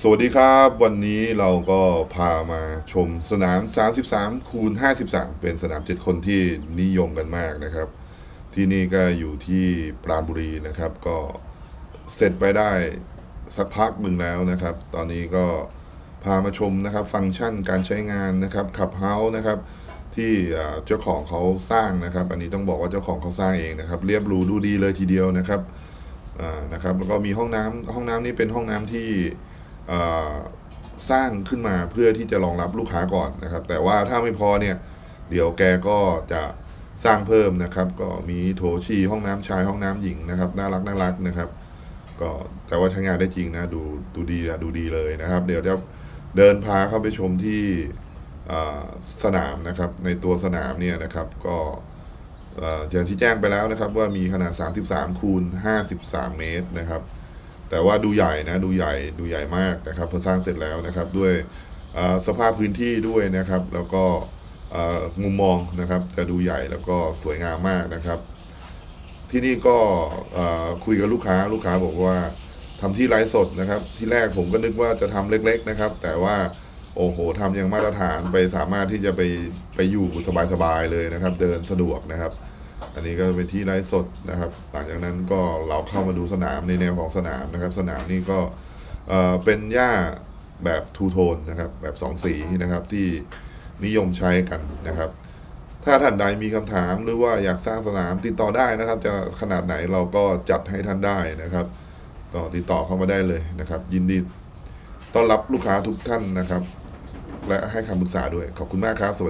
สวัสดีครับ วันนี้เราก็พามาชมสนาม 33 คูณ 53 เป็นสนาม 7 คนที่นิยมกันมากนะครับ ที่นี่ก็อยู่ที่ปราณบุรีนะครับ ก็เสร็จไปได้สักพักหนึ่งแล้วนะครับ ตอนนี้ก็พามาชมนะครับ ฟังก์ชันการใช้งานนะครับขับเฮาส์นะครับที่เจ้าของเขาสร้างนะครับ อันนี้ต้องบอกว่าเจ้าของเขาสร้างเองนะครับ เรียบรูดูดีเลยทีเดียวนะครับอ่านะครับ แล้วก็มีห้องน้ำห้องน้ำนี่เป็นห้องน้ำที่ สร้างขึ้นมาเพื่อที่จะรองรับลูกค้าก่อนนะครับ แต่ว่าถ้าไม่พอเนี่ย เดี๋ยวแกก็จะสร้างเพิ่มนะครับ ก็มีโถชีห้องน้ำชายห้องน้ำหญิงนะครับ น่ารักน่ารักนะครับ ก็แต่ว่าใช้งานได้จริงนะดูดูดีนะดูดีเลยนะครับ เดี๋ยวจะเดินพาเข้าไปชมที่สนามนะครับ ในตัวสนามเนี่ยนะครับ ก็เอ่ออย่างที่แจ้งไปแล้วนะครับ ว่ามีขนาด 33 คูณ 53 เมตรนะครับ แต่ว่าดูใหญ่นะดูใหญ่ดูใหญ่มากนะครับพอสร้างเสร็จแล้วนะครับด้วยสภาพพื้นที่ด้วยนะครับ แล้วก็มุมมองนะครับจะดูใหญ่แล้วก็สวยงามมากนะครับ ที่นี่ก็คุยกับลูกค้าลูกค้าบอกว่าทำที่ไลฟ์สดนะครับ ที่แรกผมก็นึกว่าจะทำเล็ก ๆนะครับ แต่ว่าโอ้โหทำอย่างมาตรฐานไปสามารถที่จะไปไปอยู่สบายๆเลยนะครับ เดินสะดวกนะครับ อันนี้ก็เป็นที่ไลฟ์สดนะครับ หลังจากนั้นก็เราเข้ามาดูสนามในแนวของสนามนะครับ สนามนี่ก็เป็นหญ้าแบบทูโทนนะครับ แบบสองสีนะครับที่นิยมใช้กันนะครับ ถ้าท่านใดมีคำถามหรือว่าอยากสร้างสนามติดต่อได้นะครับ จะขนาดไหนเราก็จัดให้ท่านได้นะครับก็ติดต่อเข้ามาได้เลยนะครับ ยินดีต้อนรับลูกค้าทุกท่านนะครับ และให้คำปรึกษาด้วยขอบคุณมากครับสวัสดี